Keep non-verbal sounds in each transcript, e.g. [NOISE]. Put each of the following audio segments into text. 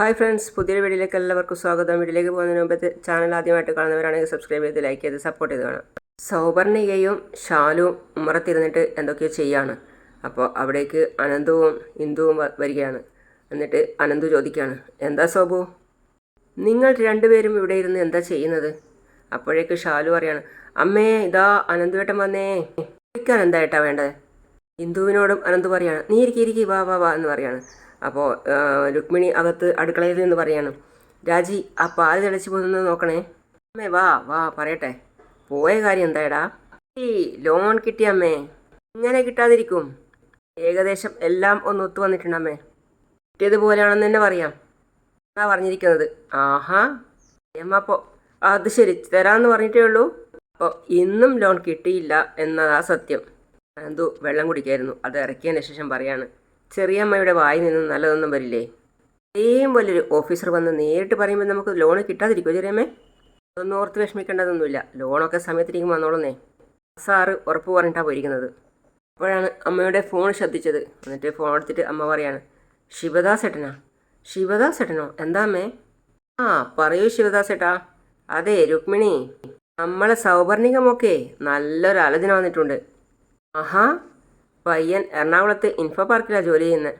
Hi friends പുതിയൊരു വീഡിയോയിലേക്ക് എല്ലാവർക്കും സ്വാഗതം. വീഡിയോയിലേക്ക് പോകുന്നതിന് മുമ്പ് ചാനൽ ആദ്യമായിട്ട് കാണുന്നവരാണെങ്കിൽ സബ്സ്ക്രൈബ് ചെയ്ത് ലൈക്ക് ചെയ്ത് സപ്പോർട്ട് ചെയ്ത് കാണാം സൗപർണികയും ഷാലും ഉമ്മറത്തിരുന്നിട്ട് എന്തൊക്കെയോ ചെയ്യാണ്. അപ്പോൾ അവിടേക്ക് അനന്തവും ഇന്ദുവും വരികയാണ്. എന്നിട്ട് അനന്തു ചോദിക്കുകയാണ് എന്താ സോബു? നിങ്ങൾ രണ്ടുപേരും ഇവിടെ ഇരുന്ന് എന്താ ചെയ്യുന്നത്? അപ്പോഴേക്ക് ഷാലു പറയാണ് അമ്മേ ഇതാ അനന്തുവേട്ടൻ വന്നേ. കഴിക്കാൻ എന്താ ഏട്ടാ വേണ്ടത്? ഇന്ദുവിനോടും അനന്തു പറയാണ് നീ ഇരിക്കി ഇരിക്കി വാ വാ വാ എന്ന് പറയാണ്. അപ്പോൾ രുക്മിണി അകത്ത് അടുക്കളയിൽ നിന്ന് പറയാണ് രാജി ആ പാൽ തിളച്ച് പോകുന്നത് നോക്കണേ. അമ്മേ വാ വാ പറയട്ടെ. പോയ കാര്യം എന്തായടാ? ഈ ലോൺ കിട്ടിയ അമ്മേ. ഇങ്ങനെ കിട്ടാതിരിക്കും. ഏകദേശം എല്ലാം ഒന്ന് ഒത്തു വന്നിട്ടുണ്ട് അമ്മേ. കിട്ടിയതുപോലെയാണെന്ന് തന്നെ പറയാം. എന്നാ പറഞ്ഞിരിക്കുന്നത്. ആഹാ. അമ്മ അപ്പോൾ അത് ശരി. തരാമെന്ന് പറഞ്ഞിട്ടേ ഉള്ളൂ. അപ്പോൾ ഇന്നും ലോൺ കിട്ടിയില്ല എന്നതാ സത്യം. അനന്തു വെള്ളം കുടിക്കായിരുന്നു. അത് ഇറക്കിയതിന് ശേഷം പറയാണ്. ചെറിയമ്മയുടെ വായിൽ നിന്ന് നല്ലതൊന്നും വരില്ലേ? ഇത്രയും ഒരു ഓഫീസർ വന്ന് നേരിട്ട് പറയുമ്പോൾ നമുക്ക് ലോൺ കിട്ടാതിരിക്കുമോ ചെറിയമ്മേ? അതൊന്നും ഓർത്ത് വിഷമിക്കേണ്ടതൊന്നുമില്ല. ലോണൊക്കെ സമയത്തിരിക്കും വന്നോളുന്നേ. സാറ് ഉറപ്പ് പറഞ്ഞിട്ടാണ് പോയിരിക്കുന്നത്. അപ്പോഴാണ് അമ്മയുടെ ഫോൺ ശ്രദ്ധിച്ചത്. എന്നിട്ട് ഫോൺ എടുത്തിട്ട് അമ്മ പറയാണ് ശിവദാസ് ഏട്ടനാ ശിവദാസ് ഏട്ടനോ എന്താ അമ്മേ? ആ പറയൂ ശിവദാസ് ഏട്ടാ അതെ രുക്മിണി. നമ്മളെ സൗപർണികമൊക്കെ നല്ലൊരു ആലോചന വന്നിട്ടുണ്ട്. ആഹാ പയ്യൻ എറണാകുളത്ത് ഇൻഫോ പാർക്കിലാണ് ജോലി ചെയ്യുന്നത്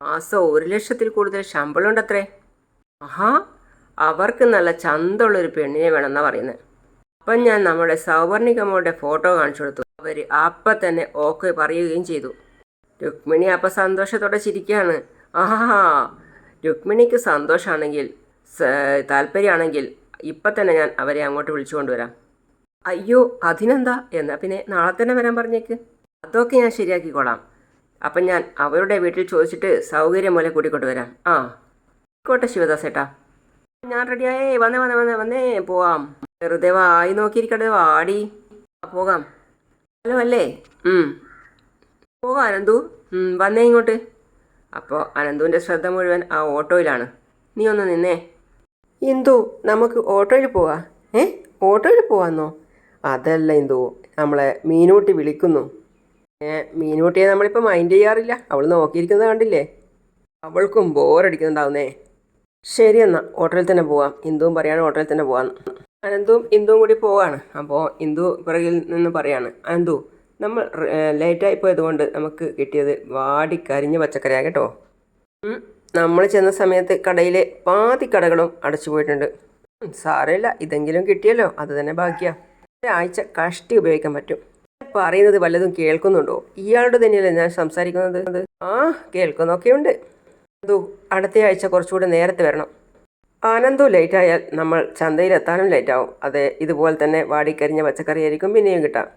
മാസം ഒരു ലക്ഷത്തിൽ കൂടുതൽ ശമ്പളമുണ്ടത്രേ. ആഹാ അവർക്ക് നല്ല ചന്തമുള്ളൊരു പെണ്ണിനെ വേണമെന്നാ പറയുന്നത് അപ്പം ഞാൻ നമ്മുടെ സൗവർണികമ്മയുടെ ഫോട്ടോ കാണിച്ചു കൊടുത്തു. അവർ അപ്പം തന്നെ ഓക്കെ പറയുകയും ചെയ്തു. രുക്മിണി അപ്പം സന്തോഷത്തോടെ ചിരിക്കുകയാണ് ആഹാ രുക്മിണിക്ക് സന്തോഷമാണെങ്കിൽ താല്പര്യമാണെങ്കിൽ ഇപ്പം തന്നെ ഞാൻ അവരെ അങ്ങോട്ട് വിളിച്ചു കൊണ്ടുവരാം. അയ്യോ അതിനെന്താ? എന്നാൽ പിന്നെ നാളെ തന്നെ വരാൻ പറഞ്ഞേക്ക്. അതൊക്കെ ഞാൻ ശരിയാക്കിക്കോളാം. അപ്പം ഞാൻ അവരുടെ വീട്ടിൽ ചോദിച്ചിട്ട് സൗകര്യം പോലെ കൂട്ടിക്കൊണ്ട് വരാം. ആ കോട്ടെ ശിവദാസ് ഏട്ടാ ഞാൻ റെഡിയായേ വന്നേ വന്നേ വന്നേ വന്നേ. പോവാം. വെറുതെ വായി നോക്കിയിരിക്കട്ടെ വാടി. പോകാം. ഹലോ അല്ലേ. പോകാം അനന്തു. വന്നേ ഇങ്ങോട്ട്. അപ്പോൾ അനന്തുവിന്റെ ശ്രദ്ധ മുഴുവൻ ആ ഓട്ടോയിലാണ്. നീ ഒന്ന് നിന്നേ. ഇന്ദു നമുക്ക് ഓട്ടോയിൽ പോവാ. ഏ? ഓട്ടോയിൽ പോവാന്നോ? അതല്ല ഇന്ദു നമ്മളെ മീനൂട്ടി വിളിക്കുന്നു. ഏ മീനൂട്ടിയെ നമ്മളിപ്പോൾ മൈൻഡ് ചെയ്യാറില്ല. അവൾ നോക്കിയിരിക്കുന്നത് കണ്ടില്ലേ? അവൾക്കും ബോറടിക്കുന്നുണ്ടാവുന്നേ. ശരി എന്നാൽ ഹോട്ടലിൽ തന്നെ പോവാം. ഇന്ദുവും പറയാണ് ഹോട്ടലിൽ തന്നെ പോവാന്ന്. അനന്തും ഇന്ദുവും കൂടി പോവാണ്. അപ്പോൾ ഇന്ദു പിറകിൽ നിന്ന് പറയാണ് അനന്തു നമ്മൾ ലേറ്റായി പോയതുകൊണ്ട് നമുക്ക് കിട്ടിയത് വാടി കരിഞ്ഞ പച്ചക്കറിയാ കേട്ടോ. നമ്മൾ ചെന്ന സമയത്ത് കടയിലെ പാതി കടകളും അടച്ചു പോയിട്ടുണ്ട്. സാരമില്ല ഇതെങ്കിലും കിട്ടിയല്ലോ അത് തന്നെ ബാക്കിയാ ഒരാഴ്ച കഷ്ടി ഉപയോഗിക്കാൻ പറ്റും. പറയുന്നത് വല്ലതും കേൾക്കുന്നുണ്ടോ? ഇയാളുടെ തന്നെയല്ലേ ഞാൻ സംസാരിക്കുന്നത്? ആ കേൾക്കുന്നൊക്കെയുണ്ട്. അതു അടുത്ത ആഴ്ച കുറച്ചുകൂടെ നേരത്തെ വരണം. ആനന്ദു ലേറ്റായാൽ നമ്മൾ ചന്തയിലെത്താനും ലേറ്റാവും അതെ ഇതുപോലെ തന്നെ വാടിക്കരിഞ്ഞ പച്ചക്കറി ആയിരിക്കും പിന്നെയും കിട്ടാം.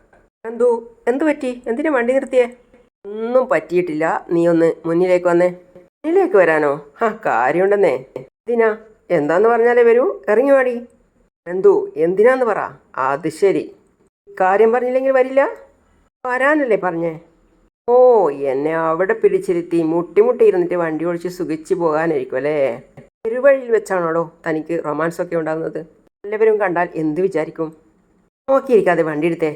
ആനന്ദു എന്തു പറ്റി? എന്തിനാ വണ്ടി നിർത്തിയേ? ഒന്നും പറ്റിയിട്ടില്ല. നീ ഒന്ന് മുന്നിലേക്ക് വന്നേ. മുന്നിലേക്ക് വരാനോ? ആ കാര്യമുണ്ടെന്നേ. എന്തിനാ? എന്താന്ന് പറഞ്ഞാലേ വരൂ. ഇറങ്ങി വാടി. എന്തു എന്തിനാന്ന് പറ. അത് ശരി. കാര്യം പറഞ്ഞില്ലെങ്കിൽ വരില്ല. വരാനല്ലേ പറഞ്ഞേ? ഓ എന്നെ അവിടെ പിടിച്ചിരുത്തി. മുട്ടിമുട്ടി ഇരുന്നിട്ട് വണ്ടി ഓടിച്ച് സുഖിച്ച് പോകാനായിരിക്കും അല്ലേ? പെരുവഴിയിൽ വെച്ചാണോടോ തനിക്ക് റൊമാൻസ് ഒക്കെ ഉണ്ടാകുന്നത് എല്ലാവരും കണ്ടാൽ എന്ത് വിചാരിക്കും? നോക്കിയിരിക്കാതെ വണ്ടി എടുത്തേ.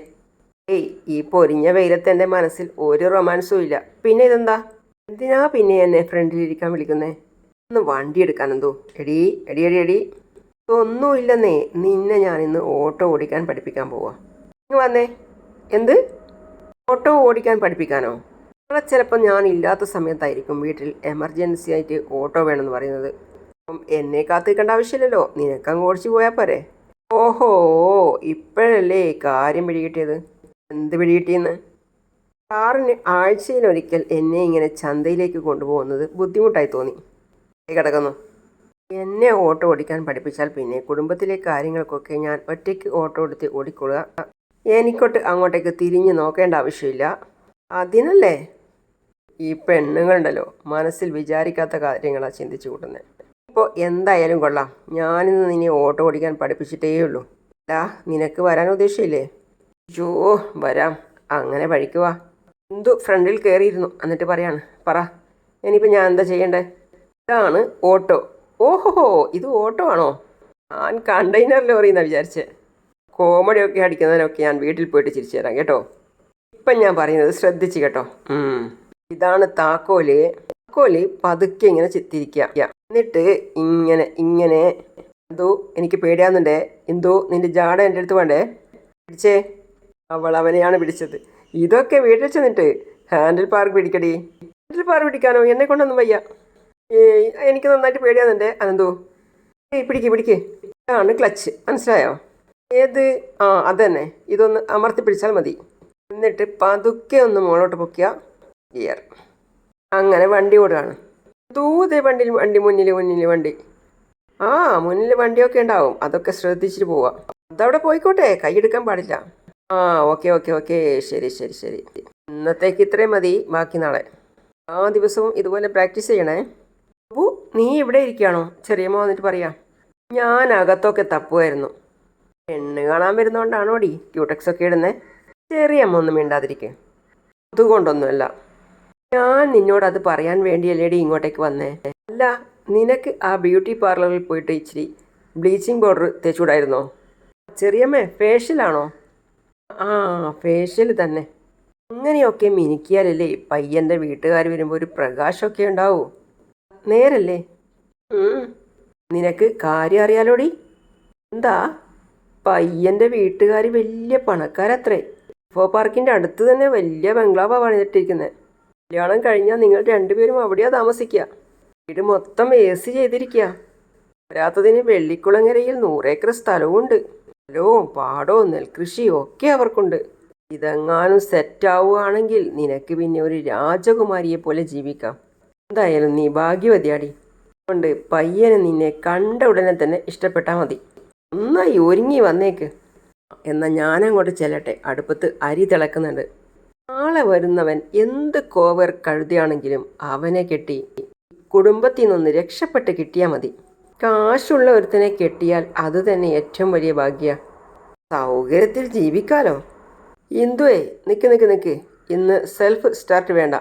ഏയ് ഈ പൊരിഞ്ഞ വെയിലത്ത് എന്റെ മനസ്സിൽ ഒരു റൊമാൻസും ഇല്ല. പിന്നെ ഇതെന്താ? എന്തിനാ പിന്നെ എന്നെ ഫ്രണ്ടിലിരിക്കാൻ വിളിക്കുന്നേ? ഒന്ന് വണ്ടി എടുക്കാൻ എന്തോ? എടി എടി എടി എടി. ഒന്നുമില്ലെന്നേ നിന്നെ ഞാൻ ഇന്ന് ഓട്ടോ ഓടിക്കാൻ പഠിപ്പിക്കാൻ പോവാ. വന്നേ. എന്ത്? ഓട്ടോ ഓടിക്കാൻ പഠിപ്പിക്കാനോ? നാളെ ചിലപ്പോൾ ഞാൻ ഇല്ലാത്ത സമയത്തായിരിക്കും വീട്ടിൽ എമർജൻസി ആയിട്ട് ഓട്ടോ വേണമെന്ന് പറയുന്നത്. അപ്പം എന്നെ കാത്തിരിക്കേണ്ട ആവശ്യമില്ലല്ലോ. നിനക്കങ്ങ് ഓടിച്ചു പോയാൽ പോരെ. ഓഹോ ഇപ്പോഴല്ലേ കാര്യം പിടികിട്ടിയത്? എന്ത് പിടികിട്ടിയെന്ന്? കാറിന് ആഴ്ചയിലൊരിക്കൽ എന്നെ ഇങ്ങനെ ചന്തയിലേക്ക് കൊണ്ടുപോകുന്നത് ബുദ്ധിമുട്ടായി തോന്നി. കിടക്കുന്നു. എന്നെ ഓട്ടോ ഓടിക്കാൻ പഠിപ്പിച്ചാൽ പിന്നെ കുടുംബത്തിലെ കാര്യങ്ങൾക്കൊക്കെ ഞാൻ ഒറ്റയ്ക്ക് ഓട്ടോ എടുത്ത് ഓടിക്കൊള്ളുക എനിക്കൊട്ട് അങ്ങോട്ടേക്ക് തിരിഞ്ഞു നോക്കേണ്ട ആവശ്യമില്ല. അതിനല്ലേ? ഈ പെണ്ണുങ്ങളുണ്ടല്ലോ മനസ്സിൽ വിചാരിക്കാത്ത കാര്യങ്ങളാണ് ചിന്തിച്ചു കൂട്ടുന്നത് ഇപ്പോൾ എന്തായാലും കൊള്ളാം. ഞാനിന്ന് നിന്നെ ഓട്ടോ ഓടിക്കാൻ പഠിപ്പിച്ചിട്ടേ ഉള്ളൂ അല്ല നിനക്ക് വരാൻ ഉദ്ദേശമില്ലേ ജോ വരാം. അങ്ങനെ വഴിക്കുവാ എന്തു ഫ്രണ്ടിൽ കയറിയിരുന്നു എന്നിട്ട് പറയാണ് പറ. ഇനിയിപ്പോൾ ഞാൻ എന്താ ചെയ്യണ്ടേ? ഇതാണ് ഓട്ടോ. ഓഹോ ഇത് ഓട്ടോ ആണോ? ഞാൻ കണ്ടെയ്നർ ലോറി എന്നാണ് വിചാരിച്ചേ. കോമഡിയൊക്കെ അടിക്കുന്നതിനൊക്കെ ഞാൻ വീട്ടിൽ പോയിട്ട് ചിരിച്ചു തരാം കേട്ടോ. ഇപ്പം ഞാൻ പറയുന്നത് ശ്രദ്ധിച്ച് കേട്ടോ. ഇതാണ് താക്കോൽ. താക്കോൽ പതുക്കെ ഇങ്ങനെ ചിത്തിരിക്കുക. എന്നിട്ട് ഇങ്ങനെ ഇങ്ങനെ. എന്തോ എനിക്ക് പേടിയാവുന്നുണ്ടേ. എന്തോ നിന്റെ ജാട എന്റെ അടുത്ത് വേണ്ടേ? പിടിച്ചേ. അവൾ അവനെയാണ് പിടിച്ചത്. ഇതൊക്കെ വീട്ടിൽ ചെന്നിട്ട് ഹാൻഡിൽ പാർക്ക് പിടിക്കടി. ഹാൻഡിൽ പാർക്ക് പിടിക്കാനോ? എന്നെ കൊണ്ടൊന്നും വയ്യ. എനിക്ക് നന്നായിട്ട് പേടിയാവുന്നുണ്ടേ. അതെന്തോ? പിടിക്ക് പിടിക്ക്. ഇതാണ് ക്ലച്ച്. മനസ്സിലായോ? ഏത്? ആ അതന്നെ. ഇതൊന്ന് അമർത്തി പിടിച്ചാൽ മതി. എന്നിട്ട് പതുക്കെ ഒന്ന് മുകളോട്ട് പൊക്കിയ ഗിയർ. അങ്ങനെ വണ്ടി ഓടുകയാണ്. ദൂതെ വണ്ടി വണ്ടി മുന്നിൽ മുന്നിൽ വണ്ടി. ആ മുന്നിൽ വണ്ടിയൊക്കെ ഉണ്ടാവും. അതൊക്കെ ശ്രദ്ധിച്ചിട്ട് പോവാം. അതവിടെ പോയിക്കോട്ടെ. കൈയെടുക്കാൻ പാടില്ല. ആ ഓക്കെ ഓക്കെ ഓക്കെ. ശരി ശരി ശരി. ഇന്നത്തേക്ക് ഇത്രയും മതി. ബാക്കി നാളെ. ആ ദിവസവും ഇതുപോലെ പ്രാക്ടീസ് ചെയ്യണേ. അപ്പു നീ ഇവിടെ ഇരിക്കുകയാണോ? ചെറിയമ്മ വന്നിട്ട് പറയാം. ഞാൻ അകത്തൊക്കെ തപ്പുമായിരുന്നു പെണ്ണ് കാണാൻ വരുന്നോണ്ടാണോ ഡി ക്യൂടെക്സ് ഒക്കെ ഇടുന്നേ? ചെറിയമ്മ ഒന്നും മിണ്ടാതിരിക്കെ. അതുകൊണ്ടൊന്നുമല്ല. ഞാൻ നിന്നോട് അത് പറയാൻ വേണ്ടിയല്ലേടി ഇങ്ങോട്ടേക്ക് വന്നേ. അല്ല നിനക്ക് ആ ബ്യൂട്ടി പാർലറിൽ പോയിട്ട് ഇച്ചിരി ബ്ലീച്ചിങ് പൗഡർ തേച്ചുകൂടായിരുന്നോ? ചെറിയമ്മേ ഫേഷ്യലാണോ ആ ഫേഷ്യൽ തന്നെ. അങ്ങനെയൊക്കെ മിനിക്കിയാലല്ലേ പയ്യന്റെ വീട്ടുകാർ വരുമ്പോൾ ഒരു പ്രകാശമൊക്കെ ഉണ്ടാവൂ? നേരല്ലേ? നിനക്ക് കാര്യം അറിയാലോടി. എന്താ? പയ്യന്റെ വീട്ടുകാർ വലിയ പണക്കാരത്രേ. ഇഫോ പാർക്കിന്റെ അടുത്ത് തന്നെ വലിയ ബംഗ്ലാവാണ് പണിതിട്ടിരിക്കുന്നത് കല്യാണം കഴിഞ്ഞാൽ നിങ്ങൾ രണ്ടുപേരും അവിടെയാണ് താമസിക്കുക വീട് മൊത്തം എ സി ചെയ്തിരിക്കുക വരാത്തതിന് വെള്ളിക്കുളങ്ങരയിൽ നൂറേക്കർ സ്ഥലവുമുണ്ട് സ്ഥലവും പാടവും നെൽകൃഷിയും ഒക്കെ അവർക്കുണ്ട്. ഇതെങ്ങാനും സെറ്റാവുകയാണെങ്കിൽ നിനക്ക് പിന്നെ ഒരു രാജകുമാരിയെ പോലെ ജീവിക്കാം. എന്തായാലും നീ ഭാഗ്യവതിയാടി. അതുകൊണ്ട് പയ്യനെ നിന്നെ കണ്ട ഉടനെ തന്നെ ഇഷ്ടപ്പെട്ടാൽ മതി. നന്നായി ഒരുങ്ങി വന്നേക്ക്. എന്നാൽ ഞാനങ്ങോട്ട് ചെല്ലട്ടെ. അടുപ്പത്ത് അരി തിളക്കുന്നുണ്ട്. നാളെ വരുന്നവൻ എന്ത് കോവർ കഴുതിയാണെങ്കിലും അവനെ കെട്ടി. കുടുംബത്തിൽ നിന്നൊന്ന് രക്ഷപ്പെട്ട് കിട്ടിയാൽ മതി. കാശുള്ള ഒരുത്തനെ കെട്ടിയാൽ അത് തന്നെ ഏറ്റവും വലിയ ഭാഗ്യ. സൗകര്യത്തിൽ ജീവിക്കാലോ. ഇന്ദുവേ നിക്ക് നിക്ക് നിക്ക്. ഇന്ന് സെൽഫ് സ്റ്റാർട്ട് വേണ്ട.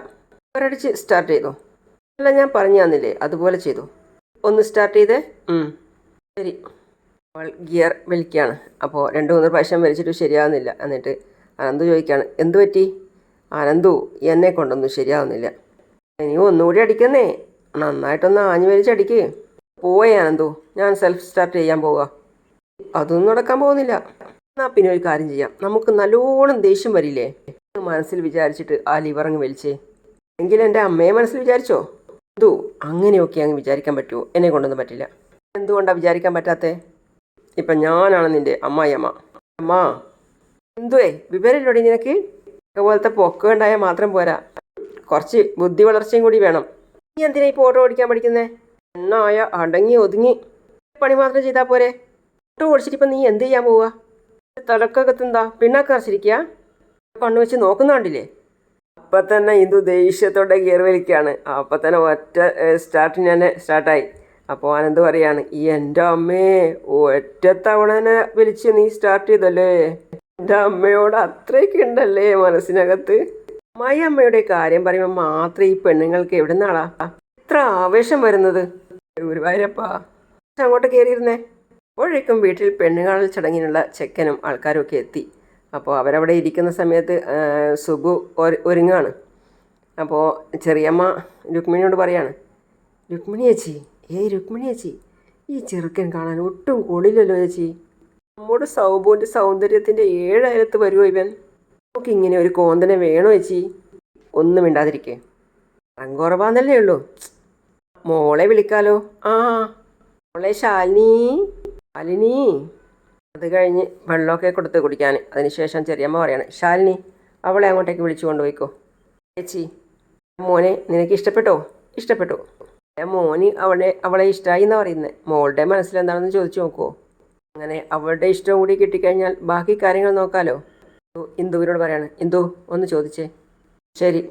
ഒരടിച്ച് സ്റ്റാർട്ട് ചെയ്തോ. അല്ല ഞാൻ പറഞ്ഞു തന്നില്ലേ അതുപോലെ ചെയ്തു. ഒന്ന് സ്റ്റാർട്ട് ചെയ്തേ? ശരി. അവൾ ഗിയർ വലിക്കുകയാണ്. അപ്പോൾ രണ്ട് മൂന്ന് പ്രാവശ്യം വലിച്ചിട്ട് ശരിയാവുന്നില്ല. എന്നിട്ട് അനന്തു ചോദിക്കുകയാണ് എന്തു പറ്റി? അനന്തു എന്നെ കൊണ്ടൊന്നും ശരിയാവുന്നില്ല. ഇനി ഒന്നുകൂടി അടിക്കുന്നേ. നന്നായിട്ടൊന്ന് ആഞ്ഞു വലിച്ചടിക്ക് പോയേ അനന്തു. ഞാൻ സെൽഫ് സ്റ്റാർട്ട് ചെയ്യാൻ പോവുക അതൊന്നും നടക്കാൻ പോകുന്നില്ല. എന്നാൽ പിന്നെ ഒരു കാര്യം ചെയ്യാം. നമുക്ക് നല്ലോണം ദേഷ്യം വരില്ലേ? മനസ്സിൽ വിചാരിച്ചിട്ട് ആ ലിവറങ്ങ് വലിച്ചേ. എങ്കിൽ എന്റെ അമ്മയെ മനസ്സിൽ വിചാരിച്ചോ? എന്തോ അങ്ങനെയൊക്കെ അങ്ങ് വിചാരിക്കാൻ പറ്റുമോ? എന്നെ കൊണ്ടൊന്നും പറ്റില്ല. എന്തുകൊണ്ടാണ് വിചാരിക്കാൻ പറ്റാത്തേ? ഇപ്പം ഞാനാണ് നിന്റെ അമ്മായിയമ്മ. അമ്മ എന്തുവേ വിവരമില്ലോടി നിനക്ക്? ഇതുപോലത്തെ പൊക്കം ഉണ്ടായാൽ മാത്രം പോരാ. കുറച്ച് ബുദ്ധി വളർച്ചയും കൂടി വേണം. നീ എന്തിനാ ഇപ്പോൾ ഓട്ടോ ഓടിക്കാൻ പഠിക്കുന്നേ? എണ്ണായ അടങ്ങി ഒതുങ്ങി. പണി മാത്രം ചെയ്താൽ പോരെ. ഓട്ടോ ഓടിച്ചിട്ട് ഇപ്പം നീ എന്ത് ചെയ്യാൻ പോവുക തലക്കകത്തെന്താ? പിണ്ണാക്ക് അരച്ചിരിക്കുക കണ്ണു വെച്ച് നോക്കുന്നുണ്ടില്ലേ അപ്പം തന്നെ ഇത് ദേഷ്യത്തോടെ ഗിയർ വലിക്കുകയാണ് അപ്പം തന്നെ ഒറ്റ സ്റ്റാർട്ടിന് തന്നെ സ്റ്റാർട്ടായി. അപ്പോൾ ആനന്ദ് പറയാണ് ഈ എന്റെ അമ്മേ ഒറ്റ തവണ വിളിച്ച് നീ സ്റ്റാർട്ട് ചെയ്തല്ലേ? എന്റെ അമ്മയോട് അത്രയൊക്കെ ഉണ്ടല്ലേ മനസ്സിനകത്ത്? അമ്മായി അമ്മയുടെ കാര്യം പറയുമ്പോൾ മാത്രം ഈ പെണ്ണുങ്ങൾക്ക് എവിടെ നിന്നാളാ ഇത്ര ആവേശം വരുന്നത്? ഗുരുവായൂരപ്പാ അങ്ങോട്ട് കയറിയിരുന്നേ അപ്പോഴേക്കും വീട്ടിൽ പെണ്ണുകാണൽ ചടങ്ങിനുള്ള ചെക്കനും ആൾക്കാരും ഒക്കെ എത്തി. അപ്പോൾ അവരവിടെ ഇരിക്കുന്ന സമയത്ത് സുബു ഒരുങ്ങാണ്. അപ്പോൾ ചെറിയമ്മ രുക്മിണിയോട് പറയാണ് രുക്മിണി ചേച്ചി ഏയ് രുക്മിണി ചേച്ചി ഈ ചെറുക്കൻ കാണാൻ ഒട്ടും കൊള്ളില്ലല്ലോ ചേച്ചി. നമ്മുടെ സൗബുവിന്റെ സൗന്ദര്യത്തിന്റെ ഏഴായിരത്ത് വരുമോ ഇവൻ? നമുക്ക് ഇങ്ങനെ ഒരു കോന്തനെ വേണോ ചേച്ചി? ഒന്നും മിണ്ടാതിരിക്കേ. കുറവാന്നല്ലേ ഉള്ളൂ. മോളെ വിളിക്കാലോ. ആ മോളെ ശാലിനി ശാലിനി. അത് കഴിഞ്ഞ് വെള്ളമൊക്കെ കൊടുത്ത് കുടിക്കാൻ. അതിനുശേഷം ചെറിയമ്മ പറയാണ് ശാലിനി അവളെ അങ്ങോട്ടേക്ക് വിളിച്ചു കൊണ്ടുപോയിക്കോ. ചേച്ചി മോനെ നിനക്ക് ഇഷ്ടപ്പെട്ടോ? ഇഷ്ടപ്പെട്ടു. മോന് അവളെ അവളെ ഇഷ്ടമായി എന്നാ പറയുന്നത് മോളുടെ മനസ്സിലെന്താണെന്ന് ചോദിച്ചു നോക്കുമോ അങ്ങനെ അവളുടെ ഇഷ്ടം കൂടി കിട്ടിക്കഴിഞ്ഞാൽ ബാക്കി കാര്യങ്ങൾ നോക്കാലോ? ഇന്ദുവിനോട് പറയാണ്. ഇന്ദു ഒന്ന് ചോദിച്ചേ. ശരി.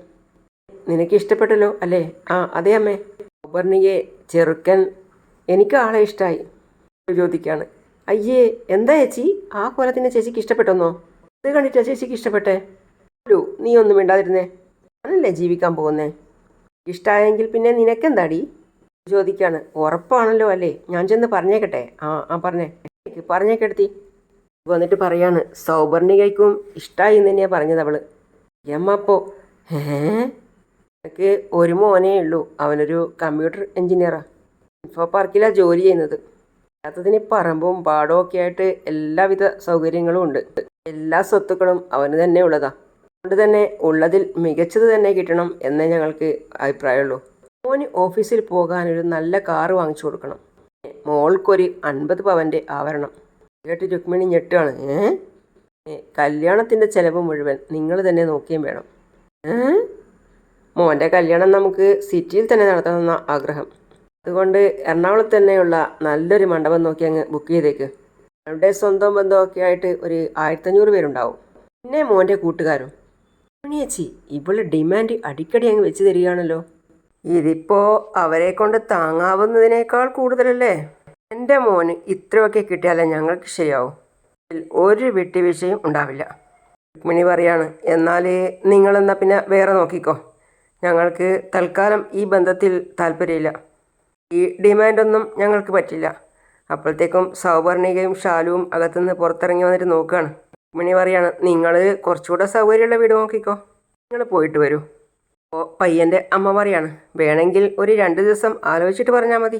നിനക്ക് ഇഷ്ടപ്പെട്ടല്ലോ അല്ലേ? ആ അതെ അമ്മേ. ഉപർണിയെ ചെറുക്കൻ എനിക്ക് ആളെ ഇഷ്ടമായി ചോദിക്കുകയാണ് അയ്യേ എന്താ ചേച്ചി? ആ കൊലത്തിന് ചേച്ചിക്ക് ഇഷ്ടപ്പെട്ടെന്നോ? ഇത് കണ്ടിട്ടാ ചേച്ചിക്ക് ഇഷ്ടപ്പെട്ടേ? ഒരു നീ ഒന്നും മിണ്ടാതിരുന്നേ. ഞാനല്ലേ ജീവിക്കാൻ പോകുന്നേ? ഇഷ്ടമായെങ്കിൽ പിന്നെ നിനക്കെന്താടി? ചോദിക്കാണ്. ഉറപ്പാണല്ലോ അല്ലേ? ഞാൻ ചെന്ന് പറഞ്ഞേക്കട്ടെ. ആ ആ പറഞ്ഞേ. പറഞ്ഞേക്കെടുത്തി. വന്നിട്ട് പറയാണ് സൗവർണികയ്ക്കും ഇഷ്ടമായി എന്ന് തന്നെയാണ് പറഞ്ഞത് അവൾ. എമ്മപ്പോ ഏ ഒരു മോനേ ഉള്ളൂ. അവനൊരു കമ്പ്യൂട്ടർ എഞ്ചിനീയറാണ് ഇൻഫോ പാർക്കിലാണ് ജോലി ചെയ്യുന്നത്. അല്ലാത്തതിന് പറമ്പും പാടവും ഒക്കെ ആയിട്ട് എല്ലാവിധ സൗകര്യങ്ങളും ഉണ്ട്. എല്ലാ സ്വത്തുക്കളും അവന് തന്നെ ഉള്ളതാ. അതുകൊണ്ട് തന്നെ ഉള്ളതിൽ മികച്ചത് തന്നെ കിട്ടണം എന്നേ ഞങ്ങൾക്ക് അഭിപ്രായമുള്ളൂ. മോന് ഓഫീസിൽ പോകാനൊരു നല്ല കാറ് വാങ്ങിച്ചു കൊടുക്കണം. മോൾക്കൊരു അൻപത് പവന്റെ ആവരണം. കേട്ട് രുക്മിണി ഞെട്ടാണ് കല്യാണത്തിന്റെ ചിലവ് മുഴുവൻ നിങ്ങൾ തന്നെ നോക്കുകയും വേണം. മോന്റെ കല്യാണം നമുക്ക് സിറ്റിയിൽ തന്നെ നടത്തണമെന്ന ആഗ്രഹം. അതുകൊണ്ട് എറണാകുളത്ത് തന്നെയുള്ള നല്ലൊരു മണ്ഡപം നോക്കി അങ്ങ് ബുക്ക് ചെയ്തേക്ക്. അവിടെ സ്വന്തം ബന്ധമൊക്കെ ആയിട്ട് ഒരു ആയിരത്തഞ്ഞൂറ് പേരുണ്ടാവും. പിന്നെ മോന്റെ കൂട്ടുകാരും. മണിയേച്ചി ഇവൾ ഡിമാൻഡ് അടിക്കടി അങ്ങ് വെച്ച് തരികയാണല്ലോ. ഇതിപ്പോ അവരെ കൊണ്ട് താങ്ങാവുന്നതിനേക്കാൾ കൂടുതലല്ലേ? എന്റെ മോന് ഇത്രയൊക്കെ കിട്ടിയാലേ ഞങ്ങൾക്ക് ശരിയാവും. ഒരു വിട്ടുവീഴ്ചയും ഉണ്ടാവില്ല. രുക്മിണി പറയാണ് നിങ്ങൾ എന്നാ പിന്നെ വേറെ നോക്കിക്കോ. ഞങ്ങൾക്ക് തൽക്കാലം ഈ ബന്ധത്തിൽ താല്പര്യമില്ല. ഈ ഡിമാൻഡൊന്നും ഞങ്ങൾക്ക് പറ്റില്ല. അപ്പോഴത്തേക്കും സൗവർണികയും ഷാലുവും അകത്തുനിന്ന് പുറത്തിറങ്ങി വന്നിട്ട് നോക്കുകയാണ്. രുക്മിണി പറയാണ് നിങ്ങൾ കുറച്ചുകൂടെ സൗകര്യമുള്ള വീട് നോക്കിക്കോ. നിങ്ങൾ പോയിട്ട് വരൂ. അപ്പോൾ പയ്യന്റെ അമ്മ പറയാണ് വേണമെങ്കിൽ ഒരു രണ്ട് ദിവസം ആലോചിച്ചിട്ട് പറഞ്ഞാൽ മതി.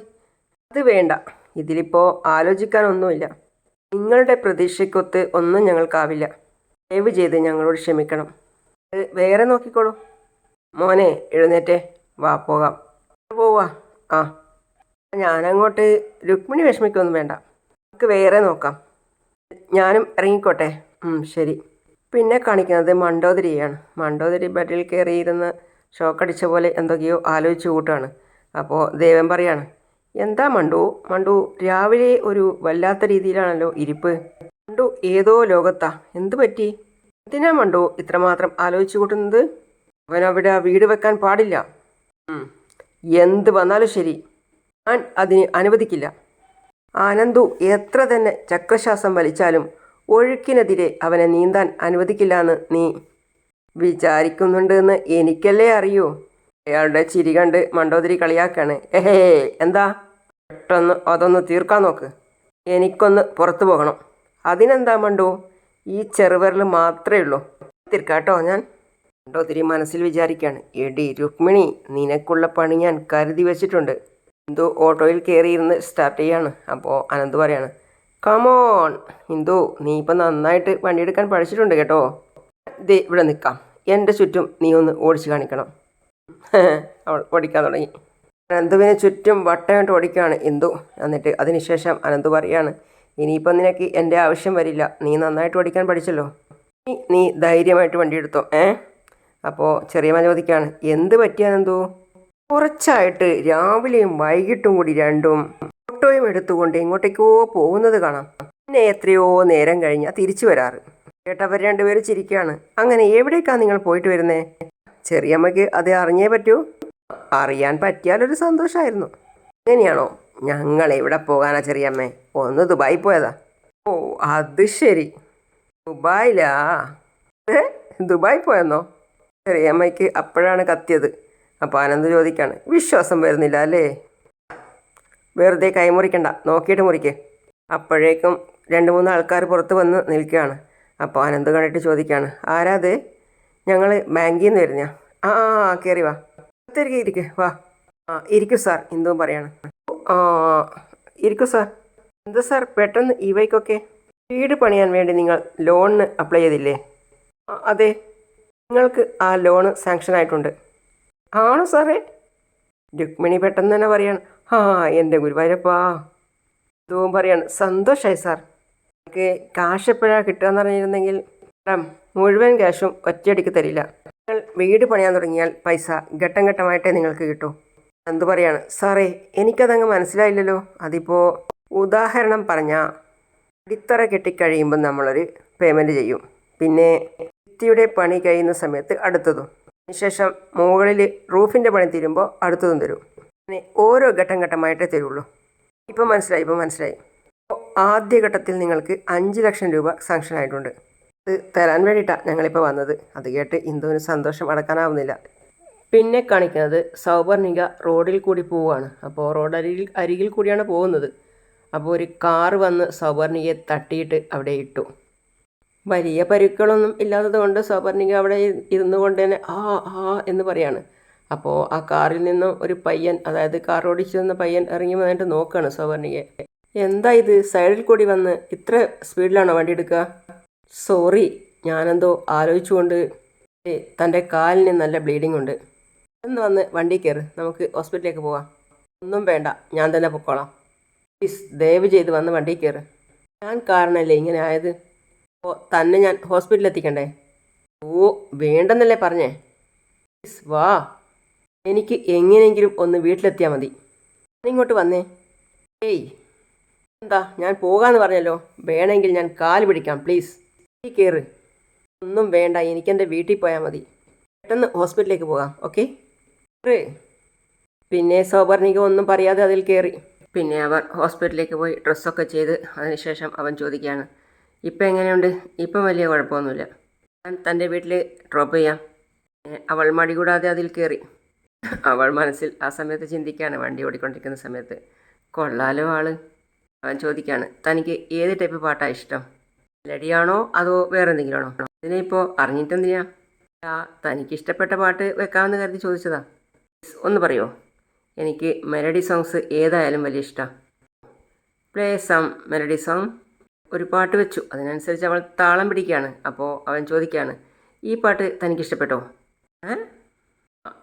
അത് വേണ്ട. ഇതിലിപ്പോൾ ആലോചിക്കാനൊന്നുമില്ല നിങ്ങളുടെ പ്രതീക്ഷയ്ക്കൊത്ത് ഒന്നും ഞങ്ങൾക്കാവില്ല. ദയവ് ചെയ്ത് ഞങ്ങളോട് ക്ഷമിക്കണം. അത് വേറെ നോക്കിക്കോളൂ. മോനെ എഴുന്നേറ്റേ. വാ പോകാം. പോവാ? ആ. ഞാനങ്ങോട്ട് രുക്മിണി വിഷമിക്കൊന്നും വേണ്ട. നമുക്ക് വേറെ നോക്കാം. ഞാനും ഇറങ്ങിക്കോട്ടെ. ശരി. പിന്നെ കാണിക്കുന്നത് മണ്ടോദരിയാണ് മണ്ടോദരി ബെഡിൽ കയറിയിരുന്ന് ഷോക്കടിച്ച പോലെ എന്തൊക്കെയോ ആലോചിച്ച് കൂട്ടാണ്. അപ്പോൾ ദേവൻ പറയാണ് എന്താ മണ്ടു? മണ്ടു രാവിലെ ഒരു വല്ലാത്ത രീതിയിലാണല്ലോ ഇരിപ്പ്. മണ്ടു ഏതോ ലോകത്താ. എന്തു പറ്റി? എന്തിനാ മണ്ടു ഇത്രമാത്രം ആലോചിച്ച് കൂട്ടുന്നത്? അവൻ അവിടെ വീട് വെക്കാൻ പാടില്ല. എന്ത് വന്നാലും ശരി. ഞാൻ അതിന് അനുവദിക്കില്ല. ആനന്ദു എത്ര തന്നെ ചക്രശ്വാസം വലിച്ചാലും ഒഴുക്കിനെതിരെ അവനെ നീന്താൻ അനുവദിക്കില്ല എന്ന് നീ വിചാരിക്കുന്നുണ്ട് എന്ന് എനിക്കല്ലേ അറിയൂ. അയാളുടെ ചിരി കണ്ട് മണ്ടോതിരി കളിയാക്കാണ്. ഏഹേ എന്താ? പെട്ടെന്ന് അതൊന്ന് തീർക്കാൻ നോക്ക്. എനിക്കൊന്ന് പുറത്തു പോകണം. അതിനെന്താ മണ്ടു? ഈ ചെറുവിരൽ മാത്രമേ ഉള്ളൂ. തീർക്കാട്ടോ ഞാൻ. മണ്ടോതിരി മനസ്സിൽ വിചാരിക്കാണ്. എടി രുക്മിണി നിനക്കുള്ള പണി ഞാൻ കരുതി വെച്ചിട്ടുണ്ട്. എന്തോ ഓട്ടോയിൽ കയറിയിരുന്ന് സ്റ്റാർട്ട് ചെയ്യാണ്. അപ്പോൾ അനന്ത് പറയാണ് കമോൺ ഹിന്ദു നീ ഇപ്പം നന്നായിട്ട് വണ്ടിയെടുക്കാൻ പഠിച്ചിട്ടുണ്ട് കേട്ടോ. ദേ ഇവിടെ നിൽക്കാം. എന്റെ ചുറ്റും നീ ഒന്ന് ഓടിച്ച് കാണിക്കണം. [LAUGHS] അവൾ ഓടിക്കാൻ തുടങ്ങി. അനന്തുവിന് ചുറ്റും വട്ടമായിട്ട് ഓടിക്കുകയാണ് ഇന്ദു. എന്നിട്ട് അതിനുശേഷം അനന്തു പറയാണ് ഇനിയിപ്പം നിനക്ക് എന്റെ ആവശ്യം വരില്ല. നീ നന്നായിട്ട് ഓടിക്കാൻ പഠിച്ചല്ലോ. നീ നീ ധൈര്യമായിട്ട് വണ്ടി എടുത്തോ ഏ? അപ്പോൾ ചെറിയ ചോദിക്കുകയാണ് എന്ത് പറ്റി അനന്തു? കുറച്ചായിട്ട് രാവിലെയും വൈകിട്ടും കൂടി രണ്ടും ഓട്ടോയും എടുത്തുകൊണ്ട് എങ്ങോട്ടേക്കോ പോകുന്നത് കാണാം. പിന്നെ എത്രയോ നേരം കഴിഞ്ഞാൽ തിരിച്ചു വരാറ്. കേട്ടവർ രണ്ടുപേരും ചിരിക്കുകയാണ് അങ്ങനെ എവിടേക്കാ നിങ്ങൾ പോയിട്ട് വരുന്നേ? ചെറിയമ്മയ്ക്ക് അത് അറിഞ്ഞേ പറ്റൂ. അറിയാൻ പറ്റിയാലൊരു സന്തോഷമായിരുന്നു എങ്ങനെയാണോ ഞങ്ങൾ എവിടെ പോകാനാ ചെറിയമ്മേ? ഒന്ന് ദുബായി പോയതാ. ഓ അത് ശരി. ദുബായിലാ? ഏ ദുബായി പോയെന്നോ? ചെറിയമ്മയ്ക്ക് അപ്പോഴാണ് കത്തിയത്. അപ്പോൾ ആനന്ദ് ചോദിക്കാണ്. വിശ്വാസം വരുന്നില്ല അല്ലേ? വെറുതെ കൈമുറിക്കണ്ട. നോക്കിയിട്ട് മുറിക്ക്. അപ്പോഴേക്കും രണ്ട് മൂന്ന് ആൾക്കാർ പുറത്ത് വന്ന് നിൽക്കുകയാണ്. അപ്പോൾ അനന്ത് കണ്ടിട്ട് ചോദിക്കുകയാണ് ആരാത് ഞങ്ങൾ ബാങ്കിൽ നിന്ന് വരുന്ന ആ ആ കയറി വാ. തിരികെ ഇരിക്ക്. വാ. ആ ഇരിക്കൂ സാർ ഇന്ദുവും പറയാണ്. ആ ഇരിക്കൂ സാർ. എന്താ സാർ പെട്ടെന്ന് ഈ വൈക്കൊക്കെ വീട് പണിയാൻ വേണ്ടി നിങ്ങൾ ലോണിന് അപ്ലൈ ചെയ്തില്ലേ? അതെ. നിങ്ങൾക്ക് ആ ലോണ് സാങ്ഷൻ ആയിട്ടുണ്ട്. ആണോ സാറേ? രുക്മിണി പെട്ടെന്ന് തന്നെ പറയാണ്. ആ എന്റെ ഗുരുവായൂരപ്പാ. ഇതും പറയാണ്. സന്തോഷമായി സാർ. എനിക്ക് കാശ് എപ്പോഴാണ് കിട്ടുകയെന്ന് പറഞ്ഞിരുന്നെങ്കിൽ മാഡം മുഴുവൻ ക്യാഷും ഒറ്റയടിക്ക് തരില്ല. നിങ്ങൾ വീട് പണിയാൻ തുടങ്ങിയാൽ പൈസ ഘട്ടം ഘട്ടമായിട്ടേ നിങ്ങൾക്ക് കിട്ടൂ. എന്തു പറയാണ്. സാറേ എനിക്കതങ്ങ് മനസ്സിലായില്ലല്ലോ. അതിപ്പോൾ ഉദാഹരണം പറഞ്ഞാൽ അടിത്തറ കെട്ടിക്കഴിയുമ്പോൾ നമ്മളൊരു പേയ്മെന്റ് ചെയ്യും. പിന്നെ ഭിത്തിയുടെ പണി കഴിയുന്ന സമയത്ത് അടുത്തതും. അതിനുശേഷം മുകളിൽ റൂഫിന്റെ പണി തീരുമ്പോൾ അടുത്തതും തരും. ഓരോ ഘട്ടം ഘട്ടമായിട്ടേ തരുള്ളൂ. ഇപ്പം മനസ്സിലായി ഇപ്പം മനസ്സിലായി. ആദ്യ ഘട്ടത്തിൽ നിങ്ങൾക്ക് അഞ്ച് ലക്ഷം രൂപ സാങ്ഷൻ ആയിട്ടുണ്ട്. ഇത് തരാൻ വേണ്ടിയിട്ടാണ് ഞങ്ങളിപ്പോൾ വന്നത്. അത് കേട്ട് ഇന്ദുവിന് സന്തോഷം അടക്കാനാവുന്നില്ല. പിന്നെ കാണിക്കുന്നത് സൗപർണിക റോഡിൽ കൂടി പോവുകയാണ്. അപ്പോൾ റോഡ് അരികിൽ അരികിൽ കൂടിയാണ് പോകുന്നത്. അപ്പോൾ ഒരു കാർ വന്ന് സൗപർണികയെ തട്ടിയിട്ട് അവിടെ ഇട്ടു. വലിയ പരുക്കളൊന്നും ഇല്ലാത്തത് കൊണ്ട് സൗപർണിക അവിടെ ഇരുന്നു കൊണ്ട് തന്നെ ആ ആ എന്ന് പറയാണ്. അപ്പോൾ ആ കാറിൽ നിന്നും ഒരു പയ്യൻ അതായത് കാർ ഓടിച്ചു തന്ന പയ്യൻ ഇറങ്ങി വന്നിട്ട് നോക്കുകയാണ് സവർണിയെ എന്താ ഇത്? സൈഡിൽ കൂടി വന്ന് ഇത്ര സ്പീഡിലാണോ വണ്ടി എടുക്കുക? സോറി ഞാനെന്തോ ആലോചിച്ചുകൊണ്ട് തന്റെ കാലിന് നല്ല ബ്ലീഡിംഗ് ഉണ്ട്. എന്ന് വന്ന് വണ്ടി കയറ്. നമുക്ക് ഹോസ്പിറ്റലിലേക്ക് പോവാം. ഒന്നും വേണ്ട ഞാൻ തന്നെ പൊക്കോളാം. പ്ലീസ് ദയവ് ചെയ്ത് വന്ന് വണ്ടി കയറ്. ഞാൻ കാരണമല്ലേ ഇങ്ങനെ ആയത്? ഓ തന്നെ ഞാൻ ഹോസ്പിറ്റലിൽ എത്തിക്കണ്ടേ ഓ വേണ്ടെന്നല്ലേ പറഞ്ഞേ? പ്ലീസ് വാ. എനിക്ക് എങ്ങനെയെങ്കിലും ഒന്ന് വീട്ടിലെത്തിയാൽ മതി. ഇങ്ങോട്ട് വന്നേ. ഏയ് എന്താ? ഞാൻ പോകാന്ന് പറഞ്ഞല്ലോ. വേണമെങ്കിൽ ഞാൻ കാൽ പിടിക്കാം പ്ലീസ്. ഈ കയറ് ഒന്നും വേണ്ട എനിക്കെന്റെ വീട്ടിൽ പോയാൽ മതി. പെട്ടെന്ന് ഹോസ്പിറ്റലിലേക്ക് പോകാം ഓക്കെ? പിന്നെ സൗപർണിക ഒന്നും പറയാതെ അതിൽ കയറി പിന്നെ അവർ ഹോസ്പിറ്റലിലേക്ക് പോയി ഡ്രസ്സൊക്കെ ചെയ്ത് അതിനുശേഷം അവൻ ചോദിക്കുകയാണ് ഇപ്പം എങ്ങനെയുണ്ട്? ഇപ്പം വലിയ കുഴപ്പമൊന്നുമില്ല. ഞാൻ തന്റെ വീട്ടിൽ ഡ്രോപ്പ് ചെയ്യാം. അവൾ മടി കൂടാതെ അതിൽ കയറി അവൾ മനസ്സിൽ ആ സമയത്ത് ചിന്തിക്കുകയാണ് വണ്ടി ഓടിക്കൊണ്ടിരിക്കുന്ന സമയത്ത്. കൊള്ളാലോ ആൾ അവൻ ചോദിക്കുകയാണ്. തനിക്ക് ഏത് ടൈപ്പ് പാട്ടാണ് ഇഷ്ടം? മെലഡിയാണോ അതോ വേറെ എന്തെങ്കിലും ആണോ ഇതിനിപ്പോൾ അറിഞ്ഞിട്ടെന്തിനാ? ആ തനിക്ക് ഇഷ്ടപ്പെട്ട പാട്ട് വെക്കാമെന്ന് കരുതി ചോദിച്ചതാ. ഒന്ന് പറയോ? എനിക്ക് മെലഡി സോങ്സ് ഏതായാലും വലിയ ഇഷ്ടമാണ് പ്ലേ സം മെലഡി സോങ് ഒരു പാട്ട് വെച്ചു. അതിനനുസരിച്ച് അവൾ താളം പിടിക്കുകയാണ്. അപ്പോൾ അവൻ ചോദിക്കുകയാണ് ഈ പാട്ട് തനിക്ക് ഇഷ്ടപ്പെട്ടോ ഏ? ആ,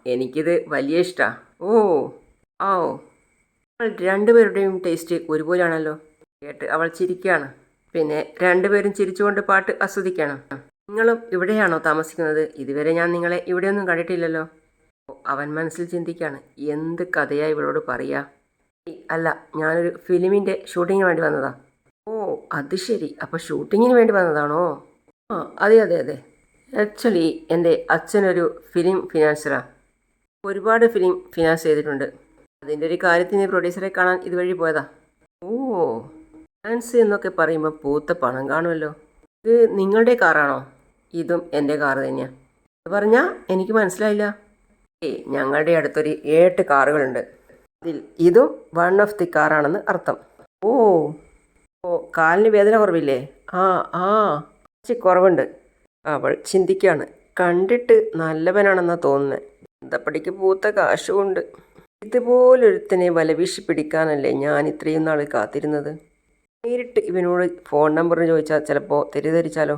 എനിക്കിത് വലിയ ഇഷ്ടമാണ് ഓ ആ ഓ അവൾ രണ്ടുപേരുടെയും ടേസ്റ്റ് ഒരുപോലെയാണല്ലോ. കേട്ട് അവൾ ചിരിക്കുകയാണ് പിന്നെ രണ്ടുപേരും ചിരിച്ചുകൊണ്ട് പാട്ട് ആസ്വദിക്കുകയാണ് നിങ്ങളും ഇവിടെയാണോ താമസിക്കുന്നത്? ഇതുവരെ ഞാൻ നിങ്ങളെ ഇവിടെയൊന്നും കണ്ടിട്ടില്ലല്ലോ. അവൻ മനസ്സിൽ ചിന്തിക്കുകയാണ് എന്ത് കഥയാ ഇവളോട് പറയുക അല്ല ഞാനൊരു ഫിലിമിന്റെ ഷൂട്ടിങ്ങിന് വേണ്ടി വന്നതാ. ഓ അത് ശരി. അപ്പോൾ ഷൂട്ടിങ്ങിന് വേണ്ടി വന്നതാണോ? ആ അതെ അതെ അതെ. ആക്ച്വലി എന്റെ അച്ഛനൊരു ഫിലിം ഫിനാൻസറാണ് ഒരുപാട് ഫിലിം ഫിനാൻസ് ചെയ്തിട്ടുണ്ട്. അതിന്റെ ഒരു കാര്യത്തിന് പ്രൊഡ്യൂസറെ കാണാൻ ഇതുവഴി പോയതാ. ഓ ഫിനാൻസ് എന്നൊക്കെ പറയുമ്പോൾ പൂത്ത പണം കാണുമല്ലോ. ഇത് നിങ്ങളുടെ കാറാണോ? ഇതും എന്റെ കാർ തന്നെയാണ് അത് പറഞ്ഞാൽ എനിക്ക് മനസ്സിലായില്ല. ഏയ് ഞങ്ങളുടെ അടുത്തൊരു ഏട്ട് കാറുകളുണ്ട്. അതിൽ ഇതും വൺ ഓഫ് ദി കാറാണെന്ന് അർത്ഥം. ഓ ഓ കാലിന് വേദന കുറവില്ലേ? ആ ആ കുറവുണ്ട്. അവൾ ചിന്തിക്കുകയാണ് കണ്ടിട്ട് നല്ലവനാണെന്നാ തോന്നുന്നത് എന്തപ്പടിക്ക് പൂത്ത കാശുമുണ്ട് ഇതുപോലൊരുത്തനെ വലവീശി പിടിക്കാനല്ലേ ഞാൻ ഇത്രയും നാൾ കാത്തിരുന്നത്? നേരിട്ട് ഇവനോട് ഫോൺ നമ്പർ ചോദിച്ചാൽ ചിലപ്പോൾ തെറ്റിദ്ധരിച്ചാലോ?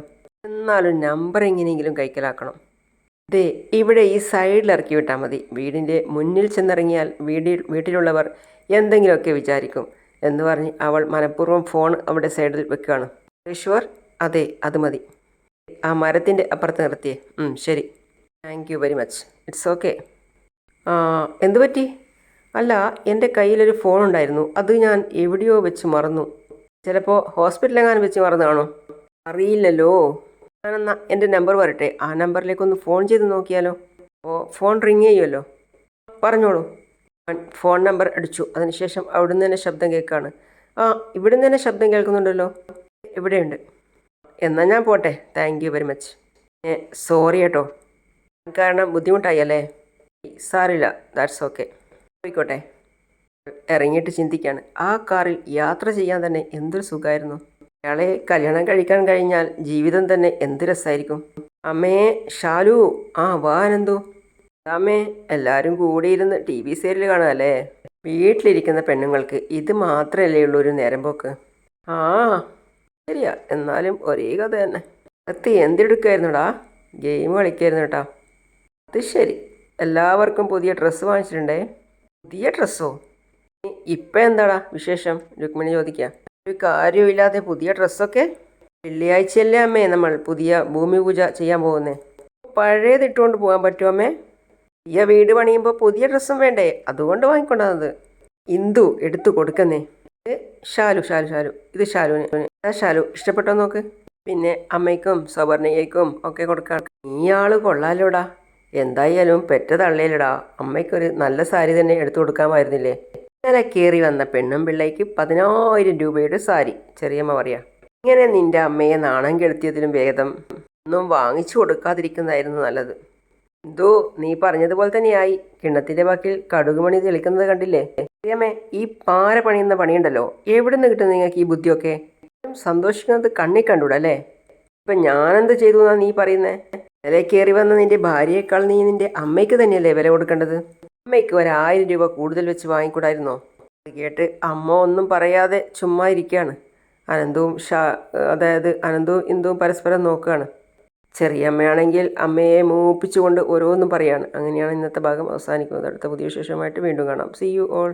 എന്നാലും നമ്പർ എങ്ങനെയെങ്കിലും കൈക്കലാക്കണം. ദേ ഇവിടെ ഈ സൈഡിൽ ഇറക്കി വിട്ടാൽ മതി. വീടിന്റെ മുന്നിൽ ചെന്നിറങ്ങിയാൽ വീടിൽ വീട്ടിലുള്ളവർ എന്തെങ്കിലുമൊക്കെ വിചാരിക്കും എന്ന് പറഞ്ഞ് അവൾ മനഃപൂർവം ഫോൺ അവിടെ സൈഡിൽ വെക്കുകയാണ് ഈശ്വർ അതെ അത് മതി. ആ മരത്തിന്റെ അപ്പുറത്ത് നിർത്തിയേ. ശരി. Thank you very much it's okay എന്ത് പറ്റി? അല്ല എന്റെ കയ്യിലൊരു ഫോൺ ഉണ്ടായിരുന്നു. അത് ഞാൻ എവിടെയോ വെച്ച് മറന്നു. ചിലപ്പോൾ ഹോസ്പിറ്റലെങ്ങാനും വെച്ച് മറന്നാണോ അറിയില്ലല്ലോ. ഞാനെന്നാ എന്റെ നമ്പർ വരട്ടെ. ആ നമ്പറിലേക്കൊന്ന് ഫോൺ ചെയ്ത് നോക്കിയാലോ? ഓ ഫോൺ റിങ് ചെയ്യുമല്ലോ പറഞ്ഞോളൂ. ഫോൺ നമ്പർ അടിച്ചു. അതിനുശേഷം അവിടുന്ന് തന്നെ ശബ്ദം കേൾക്കുകയാണ് ആ ഇവിടുന്ന് തന്നെ ശബ്ദം കേൾക്കുന്നുണ്ടല്ലോ. ഇവിടെയുണ്ട് എന്നാൽ ഞാൻ പോട്ടെ. Thank you very much sorry കേട്ടോ. കാരണം ബുദ്ധിമുട്ടായി അല്ലേ? സാറില്ല ദാറ്റ്സ് ഓക്കെ പോയിക്കോട്ടെ. ഇറങ്ങിയിട്ട് ചിന്തിക്കുകയാണ് ആ കാറിൽ യാത്ര ചെയ്യാൻ തന്നെ എന്തൊരു സുഖമായിരുന്നു അയാളെ കല്യാണം കഴിക്കാൻ കഴിഞ്ഞാൽ ജീവിതം തന്നെ എന്ത് രസമായിരിക്കും അമ്മേ ഷാലു. ആ വാ അനന്തു. അമ്മേ എല്ലാവരും കൂടിയിരുന്ന് ടി വി സീരിയൽ കാണാമല്ലേ വീട്ടിലിരിക്കുന്ന പെണ്ണുങ്ങൾക്ക് ഇത് മാത്രമല്ലേ ഉള്ളൂ ഒരു നേരം പോക്ക്. ആ ശരിയാ. എന്നാലും ഒരേ കഥ തന്നെ. കത്തി എന്തെടുക്കായിരുന്നുടാ? ഗെയിം കളിക്കായിരുന്നു കേട്ടോ അത് ശരി. എല്ലാവർക്കും പുതിയ ഡ്രസ്സ് വാങ്ങിച്ചിട്ടുണ്ടേ? പുതിയ ഡ്രസ്സോ? ഇപ്പം എന്താടാ വിശേഷം? രുക്മിണി ചോദിക്കുക ഒരു കാര്യമില്ലാതെ പുതിയ ഡ്രസ്സൊക്കെ? വെള്ളിയാഴ്ചയല്ലേ അമ്മേ നമ്മൾ പുതിയ ഭൂമി പൂജ ചെയ്യാൻ പോകുന്നേ? പഴയത് ഇട്ടുകൊണ്ട് പോകാൻ പറ്റുമോ അമ്മേ. പുതിയ വീട് പണിയുമ്പോൾ പുതിയ ഡ്രസ്സും വേണ്ടേ? അതുകൊണ്ട് വാങ്ങിക്കൊണ്ടത് ഇന്ദു എടുത്തു കൊടുക്കുന്നേ. ഷാലു ഷാലു ഷാലു. ഇത് ഷാലുവിന് ഷാലു ഇഷ്ടപ്പെട്ടോ നോക്ക്? പിന്നെ അമ്മയ്ക്കും സവർണയ്യക്കും ഒക്കെ കൊടുക്കാം നീ ആൾ കൊള്ളാലോടാ. എന്തായാലും പെറ്റ തള്ളയിലടാ അമ്മയ്ക്കൊരു നല്ല സാരി തന്നെ എടുത്തു കൊടുക്കാമായിരുന്നില്ലേ? ഇന്നലെ കയറി വന്ന പെണ്ണും പിള്ളയ്ക്ക് പതിനായിരം രൂപയുടെ സാരി ചെറിയമ്മ പറയാ. ഇങ്ങനെ നിന്റെ അമ്മയെ നാണം കെടുത്തിയതിലും ഭേദം ഒന്നും വാങ്ങിച്ചു കൊടുക്കാതിരിക്കുന്നതായിരുന്നു നല്ലത്. എന്തോ നീ പറഞ്ഞതുപോലെ തന്നെയായി. കിണ്ണത്തിന്റെ ബാക്കിൽ കടുകുമണി തെളിക്കുന്നത് കണ്ടില്ലേ? ചെറിയമ്മേ ഈ പാര പണിയുന്ന പണിയുണ്ടല്ലോ. എവിടെ നിന്ന് കിട്ടും നിങ്ങൾക്ക് ഈ ബുദ്ധിയൊക്കെ? സന്തോഷിക്കുന്നത് കണ്ണി കണ്ടൂടല്ലേ ഇപ്പൊ ഞാനെന്ത് ചെയ്തു എന്നാ നീ പറയുന്നേ? വില കയറി വന്ന നിന്റെ ഭാര്യയേക്കാൾ നീ നിന്റെ അമ്മയ്ക്ക് തന്നെയല്ലേ വില കൊടുക്കേണ്ടത്? അമ്മയ്ക്ക് ഒരായിരം രൂപ കൂടുതൽ വെച്ച് വാങ്ങിക്കൂടായിരുന്നോ? അത് കേട്ട് അമ്മ ഒന്നും പറയാതെ ചുമ്മാ ഇരിക്കുകയാണ് അനന്തവും ഷാ അതായത് അനന്തവും ഇന്ദുവും പരസ്പരം നോക്കുകയാണ് ചെറിയ അമ്മയാണെങ്കിൽ അമ്മയെ മൂപ്പിച്ചുകൊണ്ട് ഓരോന്നും പറയാണ്. അങ്ങനെയാണ് ഇന്നത്തെ ഭാഗം അവസാനിക്കുന്നത്. അടുത്ത പുതിയ വിശേഷമായിട്ട് വീണ്ടും കാണാം. C you all